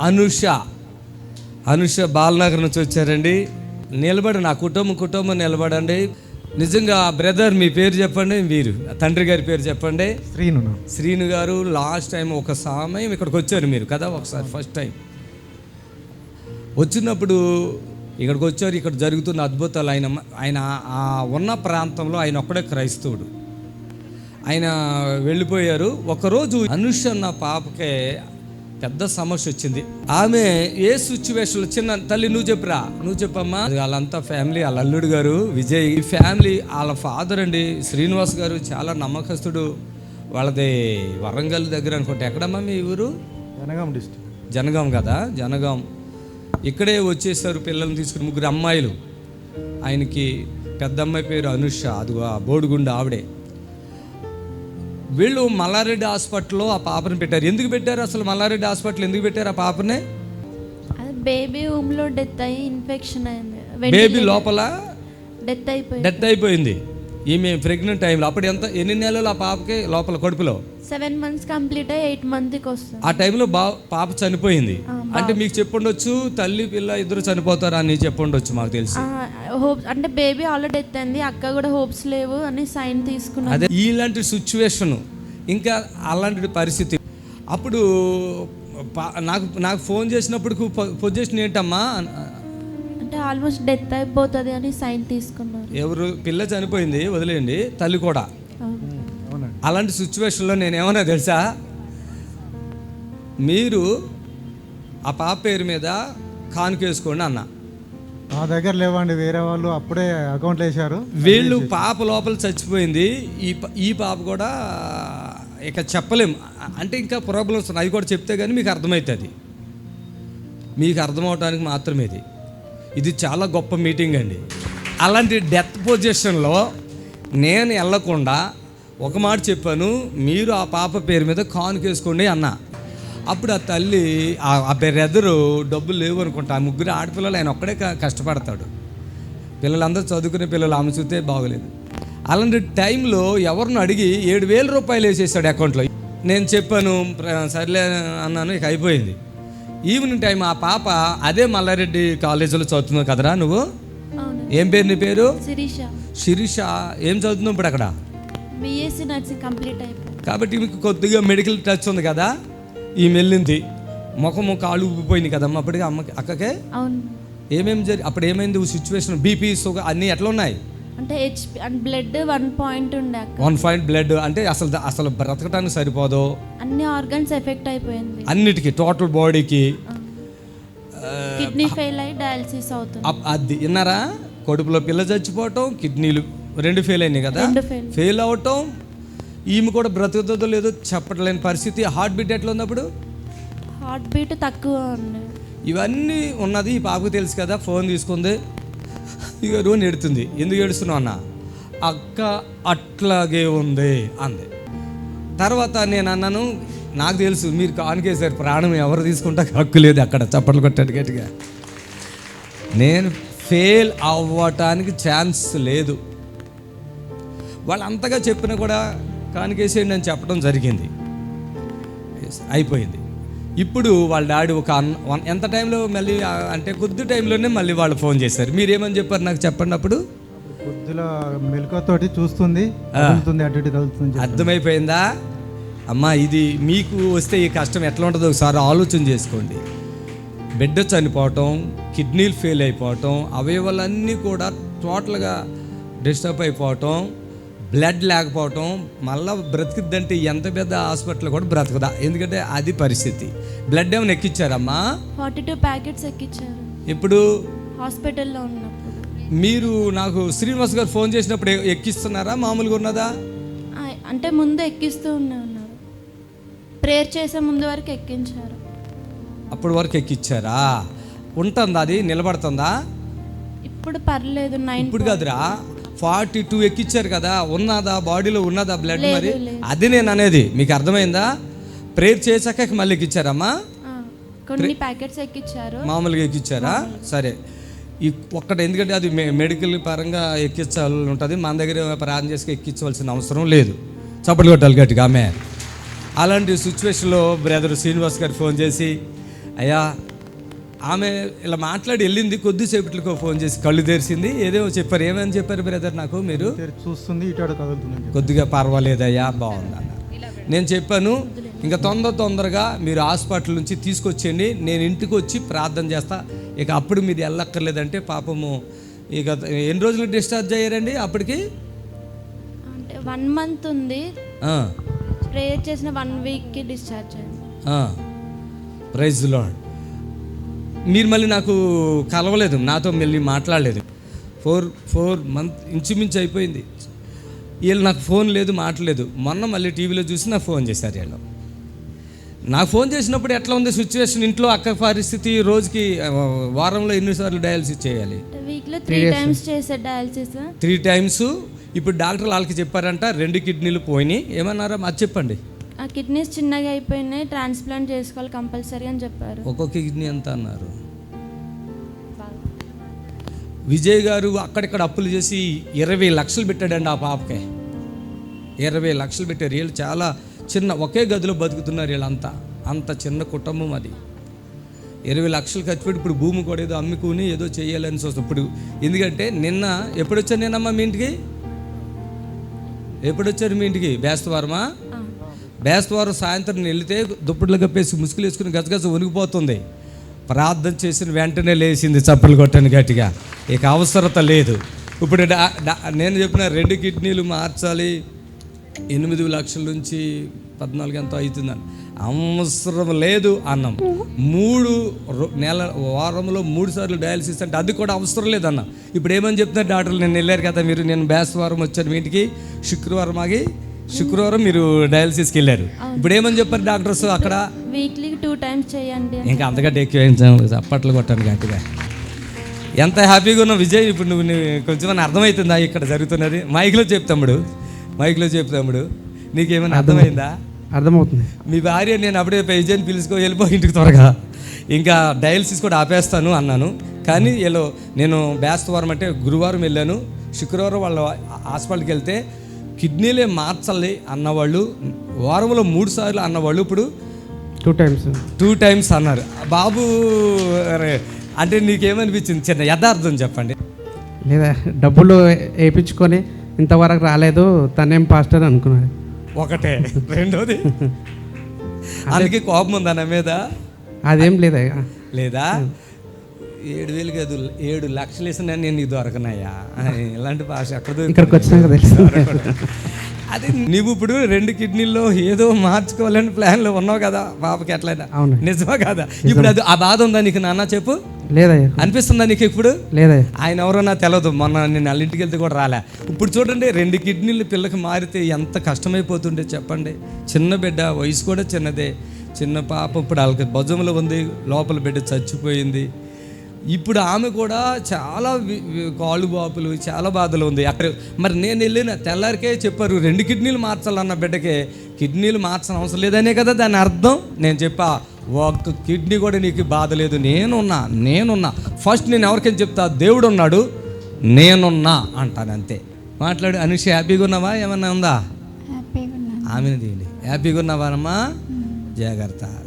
అనుష. అనుష బాలనగర్ నుంచి వచ్చారండి. నిలబడి నా కుటుంబం కుటుంబం నిలబడండి. నిజంగా బ్రదర్ మీ పేరు చెప్పండి మీరు. తండ్రి గారి పేరు చెప్పండి. శ్రీను. శ్రీను గారు లాస్ట్ టైం ఒక సమయం ఇక్కడికి వచ్చారు మీరు కదా ఒకసారి ఫస్ట్ టైం. వచ్చినప్పుడు ఇక్కడికి వచ్చారు ఇక్కడ జరుగుతున్న అద్భుతాలు. ఆయన ఆయన ఆ ఉన్న ప్రాంతంలో ఆయన ఒక్కడే క్రైస్తవుడు. ఆయన వెళ్ళిపోయారు. ఒకరోజు అనుష అన్న పాపకే పెద్ద సమస్య వచ్చింది. ఆమె ఏ సిచ్యువేషన్లో చిన్న తల్లి నువ్వు చెప్పురా. నువ్వు చెప్పమ్మా. వాళ్ళంతా ఫ్యామిలీ వాళ్ళ అల్లుడు గారు విజయ్ ఈ ఫ్యామిలీ వాళ్ళ ఫాదర్ అండి శ్రీనివాస్ గారు చాలా నమ్మకస్తుడు. వాళ్ళది వరంగల్ దగ్గర అనుకుంటే. ఎక్కడమ్మా మీ ఊరు? జనగాం డిస్టిక్ జనగాం కదా? జనగాం. ఇక్కడే వచ్చేసారు పిల్లల్ని తీసుకుని ముగ్గురు అమ్మాయిలు. ఆయనకి పెద్ద అమ్మాయి పేరు అనుష అదిగో ఆ బోడిగుండు ఆవిడే. వీళ్ళు మల్లారెడ్డి హాస్పిటల్లో ఆ పాపని పెట్టారు. ఎందుకు పెట్టారు అసలు మల్లారెడ్డి హాస్పిటల్? ఎందుకు పెట్టారు ఆ పాపని? అది బేబీ రూమ్లో డెత్ అయ్యి ఇన్ఫెక్షన్ అయింది. బేబీ లోపల డెత్ అయిపోయింది. డెత్ అయిపోయింది. ఈమె ప్రెగ్నెంట్ టైంలో అప్పుడు ఎంత ఎన్ని నెలలు ఆ పాపకి లోపల కడుపులో? సెవెన్ మంత్స్ కంప్లీట్ అయ్యి ఎయిట్ మంత్కి వస్తుంది. ఆ టైంలో బా పాప చనిపోయింది. అంటే మీకు చెప్పుండొచ్చు తల్లి పిల్ల ఇద్దరు చనిపోతారు అని చెప్పుండొచ్చు మాకు తెలిసి. హోప్స్ అంటే బేబీ ఆల్రెడీ అయింది అక్క కూడా హోప్స్ లేవు అని సైన్ తీసుకున్నాను. అదే ఇలాంటి సిచ్యువేషన్ ఇంకా అలాంటి పరిస్థితి. అప్పుడు నాకు నాకు ఫోన్ చేసినప్పుడు పొజిషన్ ఏంటమ్మా? అంటే ఆల్మోస్ట్ డెత్ అయిపోతుంది అని సైన్ తీసుకున్నారు. ఎవరు పిల్ల చనిపోయింది వదిలేయండి తల్లి కూడా. అలాంటి సిచ్యువేషన్లో నేను ఏమన్నా తెలుసా? మీరు ఆ పాప పేరు మీద కానుకేసుకోండి అన్న. మా దగ్గర లేవండి వేరే వాళ్ళు అప్పుడే అకౌంట్లు వేశారు. వీళ్ళు పాప లోపల చచ్చిపోయింది ఈ ప- ఈ పాప కూడా ఇక చెప్పలేం. అంటే ఇంకా ప్రాబ్లమ్స్ ఉన్నాయి. అవి కూడా చెప్తే కానీ మీకు అర్థమవుతుంది. మీకు అర్థమవటానికి మాత్రమే ఇది. ఇది చాలా గొప్ప మీటింగ్ అండి. అలాంటి డెత్ పొజిషన్లో నేను వెళ్ళకుండా ఒక మాట చెప్పాను మీరు ఆ పాప పేరు మీద కానుకేసుకోండి అన్న. అప్పుడు ఆ తల్లి ఆ- ఆ బ్రదరు డబ్బులు లేవు అనుకుంటా ఆ ముగ్గురు ఆడపిల్లలు ఆయన ఒక్కడే కష్టపడతాడు. పిల్లలందరూ చదువుకునే పిల్లలు ఆమె చూస్తే బాగోలేదు. అలాంటి టైంలో ఎవరిని అడిగి ఏడు వేల రూపాయలు వేసేసాడు అకౌంట్లో. నేను చెప్పాను ప్ర- సర్లే అన్నాను ఇక అయిపోయింది. ఈవినింగ్ టైం ఆ పాప అదే మల్లారెడ్డి కాలేజీలో చదువుతున్నావు కదరా నువ్వు? ఏం పేరు నీ పేరు? శిరీష. శిరీష ఏం చదువుతున్నావు ఇప్పుడు అక్కడ? బిఎస్సి నర్సింగ్ కంప్లీట్ అయిపోయింది కాబట్టి మీకు కొద్దిగా మెడికల్ టచ్ ఉంది కదా? ఈ మెల్లింది. ముఖము కాళ్ళు ఊపిపోయింది కదమ్మా అప్పటికి అమ్మకి అక్కకే? ఏమేమి జరి అప్పుడు ఏమైంది? సిచ్యువేషన్ బీపీ షుగర్ అన్నీ ఎట్లా ఉన్నాయి? అంటే హెచ్పి అంటే బ్లడ్ వన్ పాయింట్ ఉండే అక్క. వన్ పాయింట్ బ్లడ్ అంటే అసలు అసలు బ్రతకటానికి సరిపోదు. అన్ని ఆర్గన్స్ ఎఫెక్ట్ అయిపోయింది. అన్నిటికీ టోటల్ బాడీకి కిడ్నీ ఫెయిల్ అయ్యి డయాలసిస్ అవుతుంది. అప్- అది విన్నారా? కడుపులో పిల్ల చచ్చిపోవటం కిడ్నీలు రెండు ఫెయిల్ అయినాయి కదా? రెండు ఫెయిల్ ఫెయిల్ అవటం ఈమె కూడా బ్రతుకుతుందో లేదో చెప్పట్లేని పరిస్థితి. హార్ట్ బీట్ ఎట్లా ఉన్నప్పుడు హార్ట్ బీట్ తక్కువ ఉంది. ఇవన్నీ ఉన్నది ఈ పాపకు తెలుసు కదా ఫోన్ తీసుకుంది. ఇక రోని ఎడుతుంది ఎందుకు ఏడుస్తున్నావు అన్న? అక్క అట్లాగే ఉంది అంది. తర్వాత నేను అన్నాను నాకు తెలుసు మీరు కానుకేసారు ప్రాణం ఎవరు తీసుకుంటా హక్కు లేదు అక్కడ చప్పట్లు కొట్టాడు గట్టిగా. నేను ఫెయిల్ అవ్వటానికి ఛాన్స్ లేదు. వాళ్ళు అంతగా చెప్పినా కూడా కానుకేసేయండి అని చెప్పడం జరిగింది. అయిపోయింది. ఇప్పుడు వాళ్ళ డాడీ ఒక ఎంత టైంలో మళ్ళీ అంటే కొద్ది టైంలోనే మళ్ళీ వాళ్ళు ఫోన్ చేశారు. మీరు ఏమని చెప్పారు నాకు చెప్పండి అప్పుడు? పొద్దుల మెలకువతోటి చూస్తుంది అటు ఇటు. అర్థమైపోయిందా? అమ్మా ఇది మీకు వస్తే ఈ కష్టం ఎట్లా ఉంటుందో ఒకసారి ఆలోచన చేసుకోండి. బిడ్డ చనిపోవటం కిడ్నీలు ఫెయిల్ అయిపోవటం అవయవాలన్నీ కూడా టోటల్గా డిస్టర్బ్ అయిపోవటం బ్లడ్ లేకపోవటం మళ్ళీ బ్రతికిద్దంటే ఎంత పెద్ద హాస్పిటల్ కూడా బ్రతకదా. ఎందుకంటే అది పరిస్థితి. బ్లడ్ ఏమైనా ఎక్కిచ్చారమ్మా? ఫార్టీ టూ ప్యాకెట్స్ ఎక్కించారు ఇప్పుడు హాస్పిటల్లో ఉన్నప్పుడు. మీరు నాకు శ్రీనివాస్ గారు ఫోన్ చేసినప్పుడు ఎక్కిస్తున్నారా? మామూలుగా ఉన్నదా? అంటే ముందు ఎక్కిస్తూ ఉన్నా ఉన్నారు. ప్రేయర్ చేసే ముందు వరకు ఎక్కించారు. అప్పటి వరకు ఎక్కిచ్చారా? ఉంటుందా అది? నిలబడుతుందా? ఇప్పుడు పర్లేదు నైన్ ఇప్పుడు కాదురా. ఫార్టీ టూ ఎక్కిచ్చారు కదా ఉన్నదా బాడీలో ఉన్నదా బ్లడ్ మరి. అది నేను అనేది మీకు అర్థమైందా? ప్రేయర్ చేశాక మళ్ళీ ఎక్కిచ్చారమ్మా? కొన్ని ప్యాకెట్స్ ఎక్కించారు మామూలుగా ఎక్కిచ్చారా? సరే. ఈ ఒక్కటి ఎందుకంటే అది మెడికల్ పరంగా ఎక్కించాలి ఉంటుంది మన దగ్గర ప్రార్థన చేసి ఎక్కించవలసిన అవసరం లేదు. చప్పట్లు కొట్టాలి గట్టిగా ఆమె అలాంటి సిచ్యువేషన్లో బ్రదర్ శ్రీనివాస్ గారు ఫోన్ చేసి అయ్యా ఆమె ఇలా మాట్లాడి వెళ్ళింది కొద్దిసేపట్లకు ఫోన్ చేసి కళ్ళు తెరిచింది. ఏదో చెప్పారు. ఏమని చెప్పారు బ్రదర్ నాకు మీరు? చూస్తుంది ఇటు అటు కదులుతుంది కొద్దిగా పర్వాలేదయ్యా బాగుంది అన్న నేను చెప్పాను ఇంకా తొందర తొందరగా మీరు హాస్పిటల్ నుంచి తీసుకొచ్చేయండి. నేను ఇంటికి వచ్చి ప్రార్థన చేస్తా. ఇక అప్పుడు మీరు వెళ్ళక్కర్లేదంటే పాపము ఇక ఎన్ని రోజులు డిశ్చార్జ్ అయ్యారండి అప్పటికి? అంటే వన్ మంత్ ఉంది. ఆ, ప్రేయర్ చేసిన వన్ వీక్కి డిశ్చార్జ్ అయింది. ప్రైజ్ లాడ్ మీరు మళ్ళీ నాకు కలవలేదు నాతో మళ్ళీ మాట్లాడలేదు. ఫోర్ ఫోర్ మంత్ ఇంచుమించు అయిపోయింది. వీళ్ళు నాకు ఫోన్ లేదు మాట్లాడలేదు. మొన్న మళ్ళీ టీవీలో చూసి నాకు ఫోన్ చేశారు వీళ్ళు నాకు ఫోన్ చేసినప్పుడు ఎట్లా ఉంది సిచ్యువేషన్? ఇంట్లో అక్క పరిస్థితి రోజుకి వారంలో ఎన్నిసార్లు డయాలసిస్ చేయాలి? Three times dialysis. Three times ఇప్పుడు డాక్టర్ వాళ్ళకి చెప్పారంట రెండు కిడ్నీలు పోయినాయి. ఏమన్నారా? అది చెప్పండి. ఆ కిడ్నీస్ చిన్నగా అయిపోయినాయి ట్రాన్స్ప్లాంట్ చేసుకోవాలి కంపల్సరీ అని చెప్పారు. ఒక్కొక్క కిడ్నీ ఎంత అన్నారు? విజయ్ గారు అక్కడిక్కడ అప్పులు చేసి ఇరవై లక్షలు పెట్టాడండి ఆ పాపకే. ఇరవై లక్షలు పెట్టారు వీళ్ళు చాలా చిన్న ఒకే గదిలో బతుకుతున్నారు వీళ్ళంతా. అంత చిన్న కుటుంబం అది. ఇరవై లక్షలు ఖర్చు పెట్టి ఇప్పుడు భూమి కూడా ఏదో అమ్ముకుని ఏదో చేయాలని చూస్తాం ఇప్పుడు ఎందుకంటే నిన్న ఎప్పుడు వచ్చాను నేనమ్మా మీ ఇంటికి? ఎప్పుడు వచ్చారు మీ ఇంటికి? బేస్తవారమా. బేస్తవారం సాయంత్రం వెళితే దుప్పట్లు కప్పేసి ముసుగులు వేసుకుని గజగజ ఉనిగిపోతుంది ప్రార్థన చేసిన వెంటనే లేచింది చప్పలు కొట్టని గట్టిగా. ఇక అవసరత లేదు. ఇప్పుడు నేను చెప్పిన రెండు కిడ్నీలు మార్చాలి. ఎనిమిది లక్షల నుంచి పద్నాలుగు ఎంతో అవుతుందని. అవసరం లేదు అన్నం. మూడు నెల వారంలో మూడు సార్లు డయాలసిస్ అంటే అది కూడా అవసరం లేదన్నాం. ఇప్పుడు ఏమని చెప్తున్నారు డాక్టర్లు? నేను వెళ్ళారు కదా మీరు నేను బేస్తవారం వచ్చాను వీటికి శుక్రవారం ఆగి శుక్రవారం మీరు డయాలసిస్కి వెళ్ళారు. ఇప్పుడు ఏమని చెప్పారు డాక్టర్స్ అక్కడ? వీక్లీ టూ టైమ్స్ చేయండి ఇంకా అంతకంటే ఎక్కువ ఏం చేయం. చప్పట్లు కొట్టాను గట్టిగా. ఎంత హ్యాపీగా ఉన్నావు విజయ్ ఇప్పుడు నువ్వు కొంచెం అని అర్థమవుతుందా ఇక్కడ జరుగుతున్నది? మైక్లో చెప్తాముడు మైక్లో చెప్తాముడు నీకేమైనా అర్థమైందా? అర్థమవుతుంది. మీ భార్య నేను అప్పుడే విజయ్ని పిలుచుకో వెళ్ళిపో ఇంటికి త్వరగా. ఇంకా డయాలసిస్ కూడా ఆపేస్తాను అన్నాను. కానీ వీళ్ళు నేను బేస్తవారం అంటే గురువారం వెళ్ళాను. శుక్రవారం వాళ్ళ హాస్పిటల్కి వెళ్తే కిడ్నీలే మార్చాలి అన్నవాళ్ళు వారంలో మూడు సార్లు అన్నవాళ్ళు ఇప్పుడు టూ టైమ్స్ టూ టైమ్స్ అన్నారు. బాబు అంటే నీకేమనిపించింది? చిన్న యథార్థం చెప్పండి. లేదా డబ్బులు వేయించుకొని ఇంతవరకు రాలేదు తనేం పాస్టర్ అనుకున్నాడు. ఒకటే రెండోది. అందుకే కోపం ఉందా నా మీద? అదేం లేదా లేదా? ఏడు వేలు కాదు ఏడు లక్షలు వేసినా నేను నీకు దొరకనయ్యా. ఇలాంటి భాష ఎక్కడ? ఇక్కడికి వచ్చినాక తెలుసు. అది నువ్వు ఇప్పుడు రెండు కిడ్నీల్లో ఏదో మార్చుకోవాలని ప్లాన్లో ఉన్నావు కదా పాపకి ఎట్లయినా. అవును. నిజమా కదా? ఇప్పుడు అది ఆ బాధ ఉందా నీకు నాన్న చెప్పు? లేదయ్యా. అనిపిస్తుందా నీకు ఇప్పుడు? లేదయ్యా. ఆయన ఎవరో నాకు తెలియదు మొన్న నేను ఇంటికి వెళ్తే కూడా రాలే. ఇప్పుడు చూడండి రెండు కిడ్నీలు పిల్లకి మారితే ఎంత కష్టమైపోతుండే చెప్పండి. చిన్న బిడ్డ వయసు కూడా చిన్నదే. చిన్న పాప ఇప్పుడు వాళ్ళకి భుజంలో ఉంది లోపల బిడ్డ చచ్చిపోయింది. ఇప్పుడు ఆమె కూడా చాలా కాళ్ళు బాపులు చాలా బాధలు ఉంది. అక్కడ మరి నేను వెళ్ళిన తెల్లారికే చెప్పారు రెండు కిడ్నీలు మార్చాలన్న బిడ్డకే కిడ్నీలు మార్చని అవసరం లేదనే కదా దాని అర్థం? నేను చెప్పా ఒక్క కిడ్నీ కూడా నీకు బాధ లేదు. నేనున్నా నేనున్నా. ఫస్ట్ నేను ఎవరికైనా చెప్తా దేవుడు ఉన్నాడు నేనున్నా అంటాను అంతే. మాట్లాడు అనుష హ్యాపీగా ఉన్నావా? ఏమన్నా ఉందా? ఆమెను తీయండి. హ్యాపీగా ఉన్నావానమ్మా జాగ్రత్త.